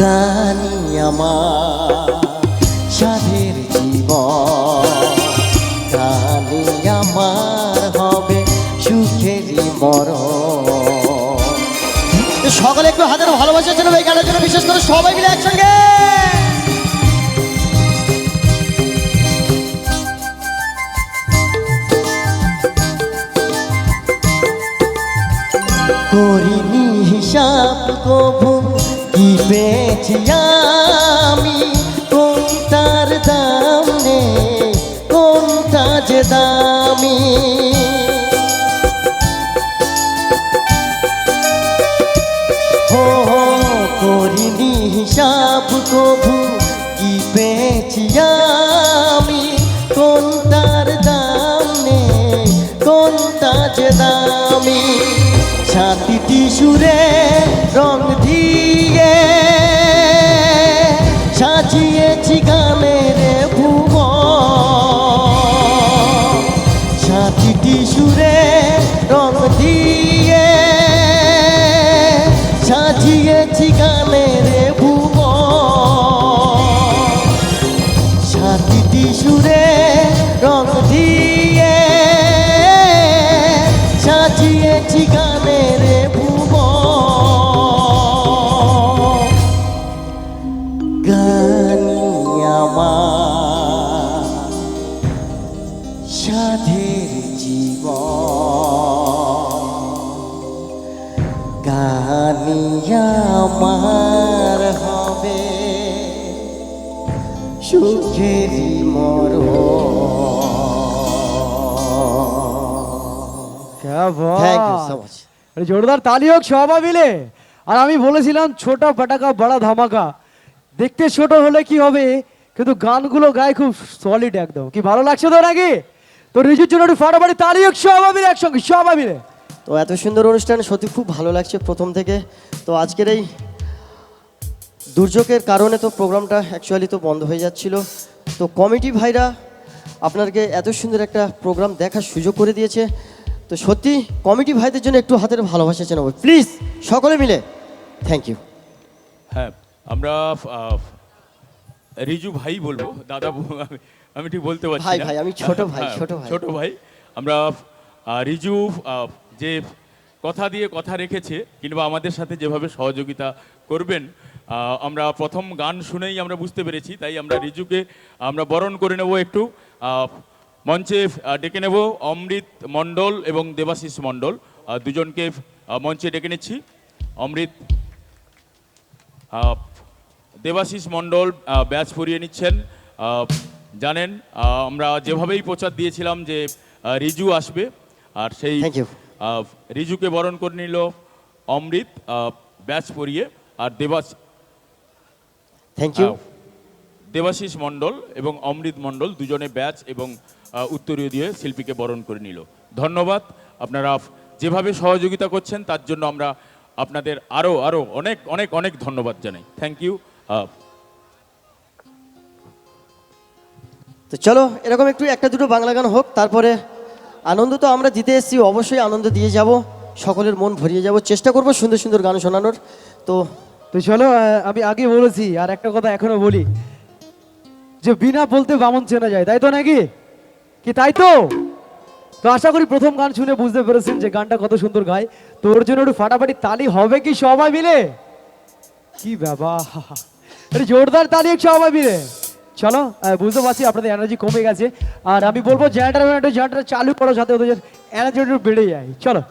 গানি আমার, সাধের জীবন। গানি আমার হবে সুখেরই মরণ। সকলে একটু হাজার ভালোবাসা ছিল এই গানের জন্য, বিশেষ করে সবাই মিলে একসঙ্গে। করিনি হিসাব কবু কি পেয়েছি আমি? কোনটার দাম নে? কোনটা যে দামি? হো করিনি হিসাব কবু, কি পেয়েছি আমি? কোনটার দাম নে? কোনটা যে দামি? ছাতিটি সুরে রং ছাতিটি সুরে রং দিয়ে সাজিয়েছি গানের ভুব ছাতিটি সুরে রং দিয়ে সাজিয়েছি গানের ভুব গানি আমার হবে। মর জোরদার তালি হোক সবাই মিলে। আর আমি বলেছিলাম ছোট ফাটাকা বড় ধামাকা। দেখতে ছোট হলে কি হবে? কিন্তু গানগুলো গায়ে খুব সলিড একদম। কি ভালো লাগছে তো নাকি তো রিজুর জন্য একটু ফাটাফাটি তালি হোক সবাই মিলে একসঙ্গে সবাই মিলে। তো এত সুন্দর অনুষ্ঠান সত্যি খুব ভালো লাগছে প্রথম থেকে। তো আজকের এই দুর্যোগের কারণে তো প্রোগ্রামটা অ্যাকচুয়ালি তো বন্ধ হয়ে যাচ্ছিল। তো কমিটি ভাইরা আপনাকে এত সুন্দর একটা প্রোগ্রাম দেখার সুযোগ করে দিয়েছে। তো সত্যি কমিটি ভাইদের জন্য একটু হাতের ভালোবাসা জানাব প্লিজ সকলে মিলে। থ্যাংক ইউ হ্যাঁ আমরা রিজু ভাই বলব। দাদা আমি- ঠিক বলতে পারছি ভাই, ভাই, আমি ছোট ভাই, হ্যাঁ, ছোট ভাই। ছোট ভাই। আমরা রিজু যে কথা দিয়ে কথা রেখেছে কিংবা আমাদের সাথে যেভাবে সহযোগিতা করবেন আমরা প্রথম গান শুনেই আমরা বুঝতে পেরেছি, তাই আমরা রিজুকে, আমরা বরণ করে নেব একটু। মঞ্চে ডেকে নেব অমৃত মণ্ডল এবং দেবাশিস মণ্ডল। দুজনকে মঞ্চে ডেকে নিচ্ছি। অমৃত দেবাশিস মণ্ডল ব্যাচ পরিয়ে নিচ্ছেন। জানেন আমরা যেভাবেই প্রচার দিয়েছিলাম যে রিজু আসবে, আর সেই রিজুকে বরণ করে নিল অমৃত ব্যাচ পরিয়ে আর দেবাস থ্যাংক ইউ দেবাশিস মণ্ডল এবং অমৃত মণ্ডল দুজনে ব্যাচ এবং উত্তরীয় দিয়ে শিল্পীকে বরণ করে নিল। ধন্যবাদ। আপনারা যেভাবে সহযোগিতা করছেন তার জন্য আমরা আপনাদের আরও আরও অনেক অনেক অনেক ধন্যবাদ জানাই। থ্যাংক ইউ তো চলো এরকম একটু একটা দুটো বাংলা গান হোক তারপরে আনন্দ তো আমরা দিতে এসেছি, অবশ্যই আনন্দ দিয়ে যাব, সকলের মন ভরিয়ে যাব। চেষ্টা করব সুন্দর সুন্দর গান শোনানোর। তো তো চলো আমি আগে বলেছি, আর একটা কথা এখনও বলি। যে বিনা বলতে বামন চেনা যায়, তাই তো নাকি? কি তাই তো? তো আশা করি প্রথম গান শুনে বুঝতে পেরেছেন যে গানটা কত সুন্দর গায়। তো ওর জন্য একটু ফাটাফাটি তালি হবে কি সবাই মিলে? কি বাবা জোরদার তালি সবাই মিলে। চলো বুঝতে পারছি আপনাদের এনার্জি কমে গেছে। আর আমি বলব জেনারেটার জেনারেটার চালু করো যাতে ওদের এনার্জি একটু বেড়ে যায়। চলো।